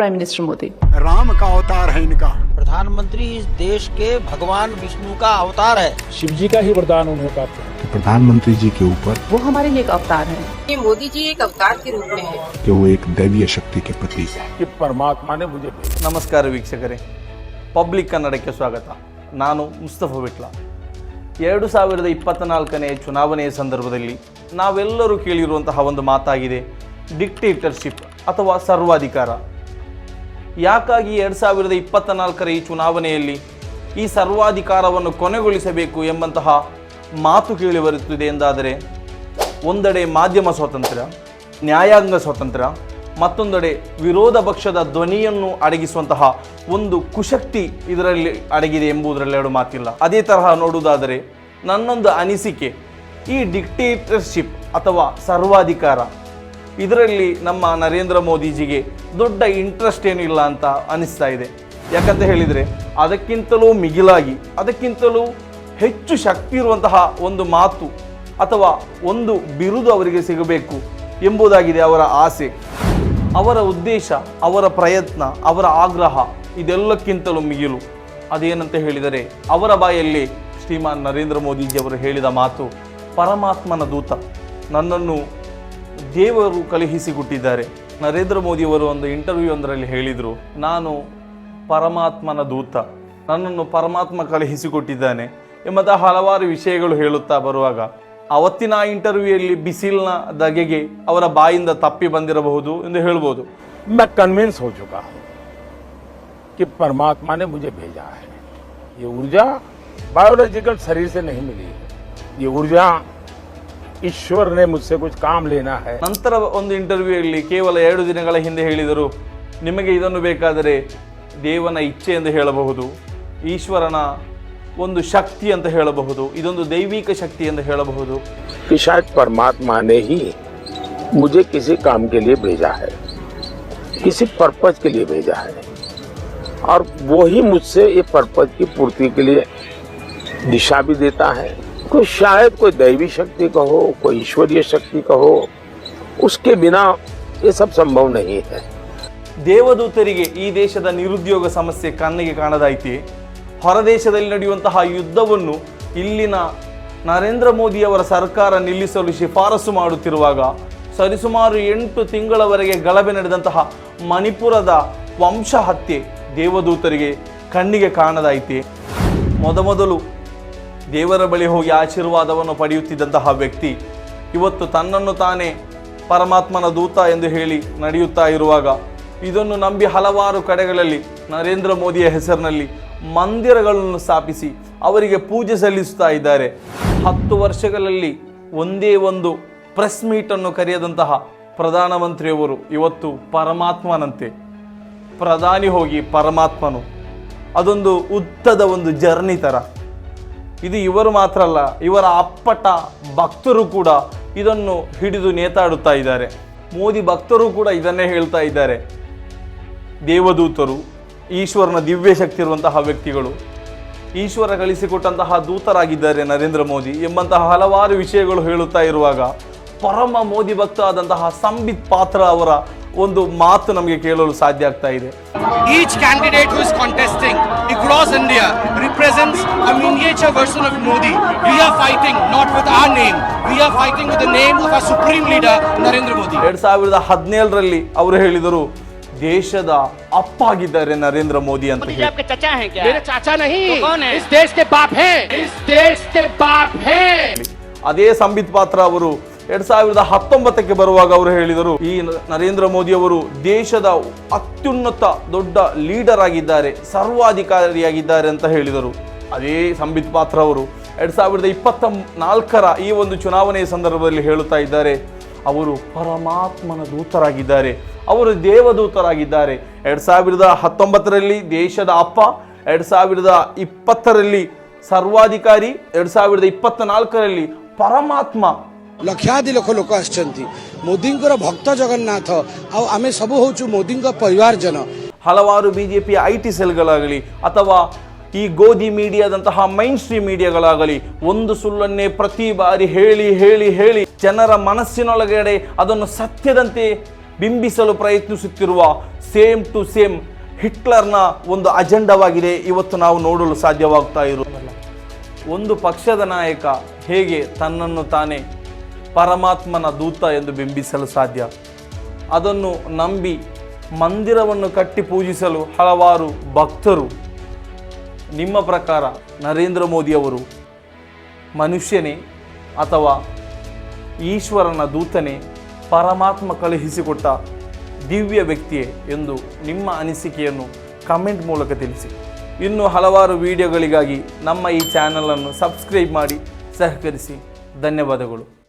Prime Minister Modi. Ram का अवतार है इनका प्रधानमंत्री इस देश के भगवान विष्णु का अवतार है शिव जी का ही वरदान उन्हें प्राप्त है प्रधानमंत्री जी के ऊपर वो हमारे ही एक अवतार हैं ये मोदी जी एक अवतार के रूप में है कि वो एक दैवीय शक्ति के प्रतीक है कि परमात्मा ने मुझे भेजा ನಮಸ್ಕಾರ ವೀಕ್ಷಕರೇ ಪಬ್ಲಿಕ್ ಕನ್ನಡಕ್ಕೆ ಸ್ವಾಗತ ನಾನು ಮುಸ್ತಫಾ ಬಿಟ್ಲ ಎರಡು ಸಾವಿರದ ಇಪ್ಪತ್ತ ಚುನಾವಣೆಯ ಸಂದರ್ಭದಲ್ಲಿ ನಾವೆಲ್ಲರೂ ಕೇಳಿರುವಂತಹ ಒಂದು ಮಾತಾಗಿದೆ ಡಿಕ್ಟೇಟರ್ಶಿಪ್ ಅಥವಾ ಸರ್ವಾಧಿಕಾರ ಯಾಕಾಗಿ ಎರಡು ಸಾವಿರದ ಇಪ್ಪತ್ತ ನಾಲ್ಕರ ಈ ಚುನಾವಣೆಯಲ್ಲಿ ಈ ಸರ್ವಾಧಿಕಾರವನ್ನು ಕೊನೆಗೊಳಿಸಬೇಕು ಎಂಬಂತಹ ಮಾತು ಕೇಳಿ ಬರುತ್ತಿದೆ ಎಂದಾದರೆ ಒಂದೆಡೆ ಮಾಧ್ಯಮ ಸ್ವಾತಂತ್ರ್ಯ, ನ್ಯಾಯಾಂಗ ಸ್ವಾತಂತ್ರ್ಯ, ಮತ್ತೊಂದೆಡೆ ವಿರೋಧ ಪಕ್ಷದ ಧ್ವನಿಯನ್ನು ಅಡಗಿಸುವಂತಹ ಒಂದು ಕುಶಕ್ತಿ ಇದರಲ್ಲಿ ಅಡಗಿದೆ ಎಂಬುದರಲ್ಲಿ ಎರಡು ಮಾತಿಲ್ಲ. ಅದೇ ತರಹ ನೋಡುವುದಾದರೆ ನನ್ನೊಂದು ಅನಿಸಿಕೆ, ಈ ಡಿಕ್ಟೇಟರ್ಶಿಪ್ ಅಥವಾ ಸರ್ವಾಧಿಕಾರ ಇದರಲ್ಲಿ ನಮ್ಮ ನರೇಂದ್ರ ಮೋದಿಜಿಗೆ ದೊಡ್ಡ ಇಂಟ್ರೆಸ್ಟ್ ಇಲ್ಲ ಅಂತ ಅನಿಸ್ತಾ ಇದೆ. ಯಾಕಂತ ಹೇಳಿದರೆ ಅದಕ್ಕಿಂತಲೂ ಮಿಗಿಲಾಗಿ, ಅದಕ್ಕಿಂತಲೂ ಹೆಚ್ಚು ಶಕ್ತಿ ಇರುವಂತಹ ಒಂದು ಮಾತು ಅಥವಾ ಒಂದು ಬಿರುದು ಅವರಿಗೆ ಸಿಗಬೇಕು ಎಂಬುದಾಗಿದೆ ಅವರ ಆಸೆ. ಅವರ ಉದ್ದೇಶ, ಅವರ ಪ್ರಯತ್ನ, ಅವರ ಆಗ್ರಹ ಇದೆಲ್ಲಕ್ಕಿಂತಲೂ ಮಿಗಿಲು. ಅದೇನಂತ ಹೇಳಿದರೆ ಅವರ ಬಾಯಲ್ಲಿ ಶ್ರೀಮಾನ್ ನರೇಂದ್ರ ಮೋದಿಜಿಯವರು ಹೇಳಿದ ಮಾತು, ಪರಮಾತ್ಮನ ದೂತ, ನನ್ನನ್ನು ದೇವರು ಕಳುಹಿಸಿಕೊಟ್ಟಿದ್ದಾರೆ ನರೇಂದ್ರ ಮೋದಿಯವರು ಒಂದು ಇಂಟರ್ವ್ಯೂ ಒಂದರಲ್ಲಿ ಹೇಳಿದರು ನಾನು ಪರಮಾತ್ಮನ ದೂತ ನನ್ನನ್ನು ಪರಮಾತ್ಮ ಕಳುಹಿಸಿಕೊಟ್ಟಿದ್ದಾನೆ ಎಂಬಂತಹ ಹಲವಾರು ವಿಷಯಗಳು ಹೇಳುತ್ತಾ ಬರುವಾಗ ಅವತ್ತಿನ ಇಂಟರ್ವ್ಯೂಯಲ್ಲಿ ಬಿಸಿಲಿನ ದಗೆಗೆ ಅವರ ಬಾಯಿಂದ ತಪ್ಪಿ ಬಂದಿರಬಹುದು ಎಂದು ಹೇಳ್ಬೋದು मैं कन्विंस हो चुका हूं कि परमात्मा ने मुझे भेजा है ये ऊर्जा बायोलॉजिकल शरीर से नहीं मिली है ये ऊर्जा ईश्वर ने मुझसे कुछ काम लेना है ನಂತರ ಒಂದು ಇಂಟರ್ವ್ಯೂಯಲ್ಲಿ ಕೇವಲ ಎರಡು ದಿನಗಳ ಹಿಂದೆ ಹೇಳಿದರು ನಿಮಗೆ ಇದನ್ನು ಬೇಕಾದರೆ ದೇವನ ಇಚ್ಛೆ ಎಂದು ಹೇಳಬಹುದು ಈಶ್ವರನ ಒಂದು ಶಕ್ತಿ ಅಂತ ಹೇಳಬಹುದು ಇದೊಂದು ದೈವಿಕ ಶಕ್ತಿ ಎಂದು ಹೇಳಬಹುದು कि शायद परमात्मा ने ही मुझे किसी काम के लिए भेजा है किसी पर्पज के लिए भेजा है और वो ही मुझसे ये पर्पज की पूर्ति के लिए दिशा भी देता है कोई शायद कोई दैवी शक्ति कहो कोई ईश्वरीय शक्ति कहो उसके बिना ये सब संभव नहीं है ದೇವದೂತರಿಗೆ ಈ ದೇಶದ ನಿರುದ್ಯೋಗ ಸಮಸ್ಯೆ ಕಣ್ಣಿಗೆ ಕಾಣದಾಯಿತೆ ಹೊರದೇಶದಲ್ಲಿ ನಡೆಯುವಂತಹ ಯುದ್ಧವನ್ನು ಇಲ್ಲಿನ ನರೇಂದ್ರ ಮೋದಿಯವರ ಸರ್ಕಾರ ನಿಲ್ಲಿಸಲು ಶಿಫಾರಸು ಮಾಡುತ್ತಿರುವಾಗ ಸರಿಸುಮಾರು ಎಂಟು ತಿಂಗಳವರೆಗೆ ಗಲಭೆ ನಡೆದಂತಹ ಮಣಿಪುರದ ವಂಶ ಹತ್ಯೆ ದೇವದೂತರಿಗೆ ಕಣ್ಣಿಗೆ ಕಾಣದಾಯಿತೆ ಮೊದಮೊದಲು ದೇವರ ಬಳಿ ಹೋಗಿ ಆಶೀರ್ವಾದವನ್ನು ಪಡೆಯುತ್ತಿದ್ದಂತಹ ವ್ಯಕ್ತಿ ಇವತ್ತು ತನ್ನನ್ನು ತಾನೇ ಪರಮಾತ್ಮನ ದೂತ ಎಂದು ಹೇಳಿ ನಡೆಯುತ್ತಾ ಇರುವಾಗ ಇದನ್ನು ನಂಬಿ ಹಲವಾರು ಕಡೆಗಳಲ್ಲಿ ನರೇಂದ್ರ ಮೋದಿಯ ಹೆಸರಿನಲ್ಲಿ ಮಂದಿರಗಳನ್ನು ಸ್ಥಾಪಿಸಿ ಅವರಿಗೆ ಪೂಜೆ ಸಲ್ಲಿಸುತ್ತಾ ಇದ್ದಾರೆ. ಹತ್ತು ವರ್ಷಗಳಲ್ಲಿ ಒಂದೇ ಒಂದು ಪ್ರೆಸ್ ಮೀಟನ್ನು ಕರೆಯದಂತಹ ಪ್ರಧಾನಮಂತ್ರಿಯವರು ಇವತ್ತು ಪರಮಾತ್ಮನಂತೆ. ಪ್ರಧಾನಿ ಹೋಗಿ ಪರಮಾತ್ಮನು. ಅದೊಂದು ಉದ್ದದ ಒಂದು ಜರ್ನಿ ಥರ ಇದು ಇವರು ಮಾತ್ರ ಅಲ್ಲ, ಇವರ ಅಪ್ಪಟ ಭಕ್ತರು ಕೂಡ ಇದನ್ನು ಹಿಡಿದು ನೇತಾಡುತ್ತಾ ಇದ್ದಾರೆ. ಮೋದಿ ಭಕ್ತರು ಕೂಡ ಇದನ್ನೇ ಹೇಳ್ತಾ ಇದ್ದಾರೆ. ದೇವದೂತರು, ಈಶ್ವರನ ದಿವ್ಯ ಶಕ್ತಿ ಇರುವಂತಹ ವ್ಯಕ್ತಿಗಳು, ಈಶ್ವರ ಕಳಿಸಿಕೊಟ್ಟಂತಹ ದೂತರಾಗಿದ್ದಾರೆ ನರೇಂದ್ರ ಮೋದಿ ಎಂಬಂತಹ ಹಲವಾರು ವಿಷಯಗಳು ಹೇಳುತ್ತಾ ಇರುವಾಗ, ಪರಮ ಮೋದಿ ಭಕ್ತ ಆದಂತಹ ಸಂಬಿತ್ ಪಾತ್ರ ಅವರ ಒಂದು ಮಾತು ನಮಗೆ ಕೇಳಲು ಸಾಧ್ಯ ಆಗ್ತಾ ಇದೆ. Each candidate who is contesting across India represents a miniature version of Modi we are fighting not with our name we are fighting with the name of a supreme leader Narendra Modi ಎರಡ್ ಸಾವಿರದ ಹದಿನೇಳರಲ್ಲಿ ಅವರು ಹೇಳಿದರು ದೇಶದ ಅಪ್ಪಾಗಿದ್ದಾರೆ ನರೇಂದ್ರ ಮೋದಿ ಅಂತ ಅದೇ ಸಂಬಿತ್ ಪಾತ್ರ ಅವರು ಎರಡ್ ಸಾವಿರದ ಹತ್ತೊಂಬತ್ತಕ್ಕೆ ಬರುವಾಗ ಅವರು ಹೇಳಿದರು, ಈ ನರೇಂದ್ರ ಮೋದಿ ಅವರು ದೇಶದ ಅತ್ಯುನ್ನತ ದೊಡ್ಡ ಲೀಡರ್ ಆಗಿದ್ದಾರೆ, ಸರ್ವಾಧಿಕಾರಿಯಾಗಿದ್ದಾರೆ ಅಂತ ಹೇಳಿದರು. ಅದೇ ಸಂಬಿತ್ ಪಾತ್ರ ಅವರು ಎರಡ್ ಸಾವಿರದ ಇಪ್ಪತ್ತ ನಾಲ್ಕರ ಈ ಒಂದು ಚುನಾವಣೆಯ ಸಂದರ್ಭದಲ್ಲಿ ಹೇಳುತ್ತಾ ಇದ್ದಾರೆ, ಅವರು ಪರಮಾತ್ಮನ ದೂತರಾಗಿದ್ದಾರೆ, ಅವರು ದೇವದೂತರಾಗಿದ್ದಾರೆ. ಎರಡ್ ಸಾವಿರದ ಹತ್ತೊಂಬತ್ತರಲ್ಲಿ ದೇಶದ ಅಪ್ಪ, ಎರಡ್ ಸಾವಿರದ ಇಪ್ಪತ್ತರಲ್ಲಿ ಸರ್ವಾಧಿಕಾರಿ, ಎರಡ್ ಸಾವಿರದ ಇಪ್ಪತ್ತ ನಾಲ್ಕರಲ್ಲಿ ಪರಮಾತ್ಮ ଲକ୍ଷାଦି ଲକ୍ଷ ଲୋକ ଆସିଛନ୍ତି ମୋଦିଙ୍କର ଭକ୍ତ ଜଗନ୍ନାଥ ଆଉ ଆମେ ସବୁ ହଉଛୁ ମୋଦିଙ୍କ ପରିବାରଜନ ಹಲವಾರು ಬಿಜೆಪಿಯ ಐ ಟಿ ಸೆಲ್ಗಳಾಗಲಿ ಅಥವಾ ಈ ಗೋಧಿ ಮೀಡಿಯಾದಂತಹ ಮೈನ್ ಸ್ಟ್ರೀಮ್ ಮೀಡಿಯಾಗಳಾಗಲಿ ಒಂದು ಸುಳ್ಳನ್ನೇ ಪ್ರತಿ ಬಾರಿ ಹೇಳಿ ಹೇಳಿ ಹೇಳಿ ಜನರ ಮನಸ್ಸಿನೊಳಗಡೆ ಅದನ್ನು ಸತ್ಯದಂತೆ ಬಿಂಬಿಸಲು ಪ್ರಯತ್ನಿಸುತ್ತಿರುವ ಸೇಮ್ ಟು ಸೇಮ್ ಹಿಟ್ಲರ್ನ ಒಂದು ಅಜೆಂಡವಾಗಿದೆ ಇವತ್ತು ನಾವು ನೋಡಲು ಸಾಧ್ಯವಾಗ್ತಾ ಇರುವುದಲ್ಲ ಒಂದು ಪಕ್ಷದ ನಾಯಕ ಹೇಗೆ ತನ್ನನ್ನು ತಾನೇ ಪರಮಾತ್ಮನ ದೂತ ಎಂದು ಬಿಂಬಿಸಲು ಸಾಧ್ಯ. ಅದನ್ನು ನಂಬಿ ಮಂದಿರವನ್ನು ಕಟ್ಟಿ ಪೂಜಿಸಲು ಹಲವಾರು ಭಕ್ತರು. ನಿಮ್ಮ ಪ್ರಕಾರ ನರೇಂದ್ರ ಮೋದಿಯವರು ಮನುಷ್ಯನೇ ಅಥವಾ ಈಶ್ವರನ ದೂತನೇ ಪರಮಾತ್ಮ ಕಳುಹಿಸಿಕೊಟ್ಟ ದಿವ್ಯ ವ್ಯಕ್ತಿಯೇ ಎಂದು ನಿಮ್ಮ ಅನಿಸಿಕೆಯನ್ನು ಕಮೆಂಟ್ ಮೂಲಕ ತಿಳಿಸಿ. ಇನ್ನು ಹಲವಾರು ವಿಡಿಯೋಗಳಿಗಾಗಿ ನಮ್ಮ ಈ ಚಾನಲನ್ನು ಸಬ್ಸ್ಕ್ರೈಬ್ ಮಾಡಿ ಸಹಕರಿಸಿ. ಧನ್ಯವಾದಗಳು.